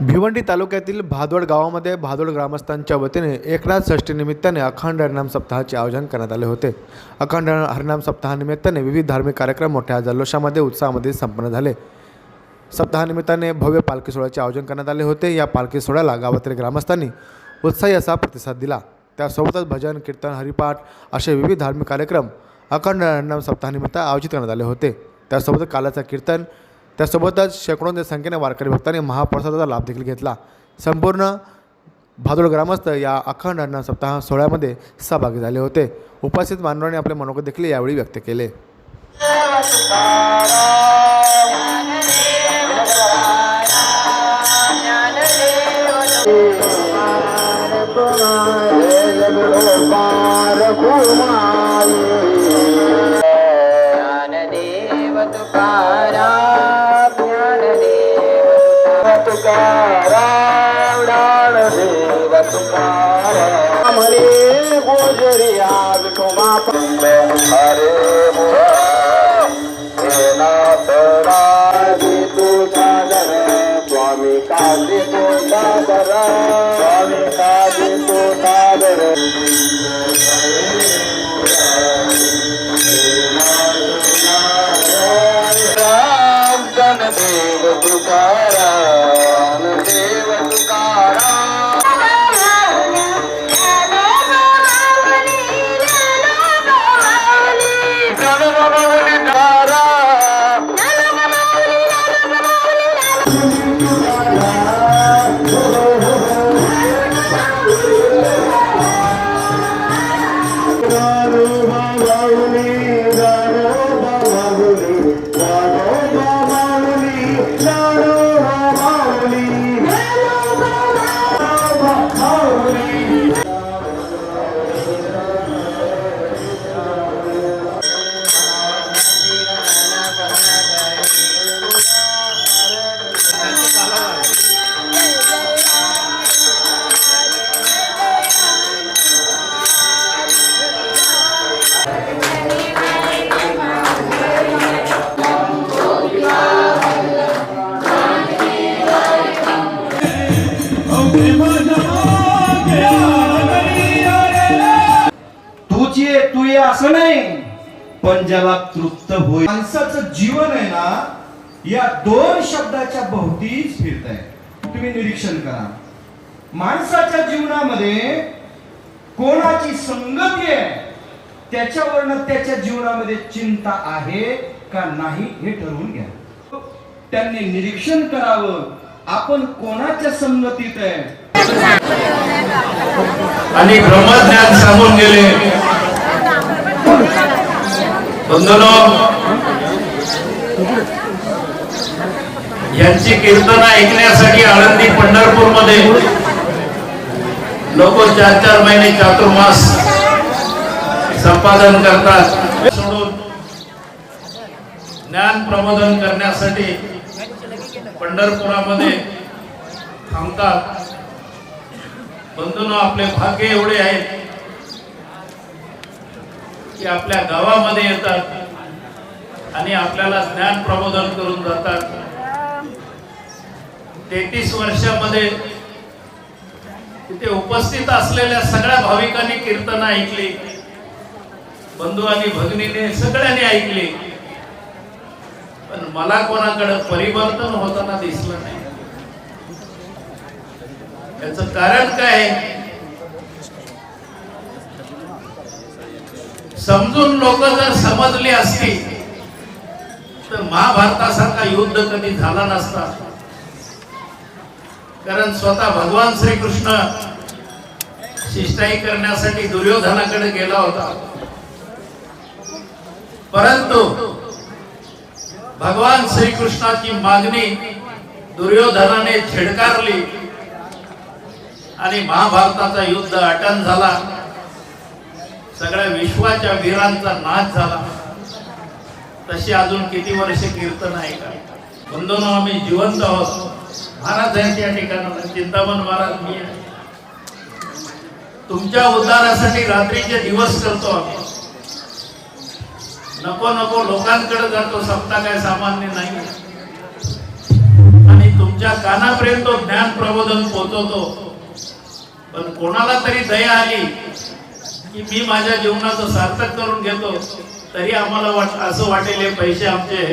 भिवंडी तालुक्यातील भादोड गावामध्ये भादोड ग्रामस्थांच्या वतीने एकनाथ षष्टीनिमित्ताने अखंड हरिनाम सप्ताहाचे आयोजन करण्यात आले होते. अखंड हरिनाम सप्ताहानिमित्ताने विविध धार्मिक कार्यक्रम मोठ्या जल्लोषामध्ये उत्साहामध्ये संपन्न झाले. सप्ताहानिमित्ताने भव्य पालखी सोहळ्याचे आयोजन करण्यात आले होते. या पालखी सोहळ्याला गावातील ग्रामस्थांनी उत्साही असा प्रतिसाद दिला. त्यासोबतच भजन कीर्तन हरिपाठ असे विविध धार्मिक कार्यक्रम अखंड हरिनाम सप्ताहानिमित्त आयोजित करण्यात आले होते. त्यासोबत कालाचा कीर्तन त्यासोबतच शेकडोंच्या संख्येने वारकरी भक्तांनी महाप्रसादाचा लाभ देखील घेतला संपूर्ण भादोड ग्रामस्थ या अखंड अन्न सप्ताह सोहळ्यामध्ये सहभागी झाले होते उपस्थित मानवाने आपले मनोगत देखील यावेळी व्यक्त केले ज्ञानदेव ज्ञानदेव तुकाराम ज्ञानदेव तुकाराम हरे गोजरिया विठोबा हरे तू सागर स्वामी काशी तो सागर स्वामी काशी तो सागर राम जन देव तुकाराम Thank you. तुमची आहे तू ये असं नाही. पण ज्याला तृप्त होईल माणसाचं जीवन आहे ना या दोन शब्दाच्या भोवतीच फिरत आहे तुम्ही निरीक्षण करा. माणसाच्या जीवनामध्ये कोणाची संगती आहे त्याच्यावरनं त्याच्या जीवनामध्ये चिंता आहे का नाही हे ठरवून घ्या. त्यांनी निरीक्षण करावं आपण कोणाच्या संगतीत आहे? आणि ब्रह्मज्ञान सांगून गेले बंधनो यांची कीर्तन ऐकण्यासाठी आळंदी पंढरपूरमध्ये लोक चार चार महिने चातुर्मास संपादन करतात. सोडून ज्ञान प्रबोधन करण्यासाठी पंढरपुरामध्ये थांबतात. बंधून आपले भाग्य एवढे आहेत की आपल्या गावामध्ये येतात आणि आपल्याला ज्ञान प्रबोधन करून जातात. तेहतीस वर्षामध्ये तिथे उपस्थित असलेल्या सगळ्या भाविकांनी कीर्तन ऐकली. बंधू आणि भगिनीने सगळ्यांनी ऐकली. पण मला कोणाकडे परिवर्तन होताना दिसलं नाही. याच कारण काय समजून लोक जर समजले असते तर महाभारतासारखा युद्ध कधी झाला नसता. कारण स्वतः भगवान श्रीकृष्ण शिष्टाई करण्यासाठी दुर्योधनाकडे गेला होता. परंतु भगवान श्रीकृष्णाची मागणी दुर्योधनाने छिडकारली आणि महाभारताचा युद्ध अटन झाला. सगळ्या विश्वाच्या वीरांचा नाश झाला. तशी अजून किती वर्ष कीर्तन आहे का? बंधूंनो आम्ही जिवंत आहोत. महाराज आहेत या ठिकाणाला. चिंतामण महाराज मी आहे. तुमच्या उद्धारासाठी रात्रीचे दिवस करतो आम्ही. नको नको लोकांकडे जातो. सप्ताह काय सामान्य नाही आणि तुमच्या कानापर्यंत ज्ञान प्रबोधन पोहोचवतो पण कोणाला तरी दया आली की मी माझ्या जीवनाचं सार्थक करून घेतो तरी आम्हाला वाट असं वाटेल हे पैसे आमचे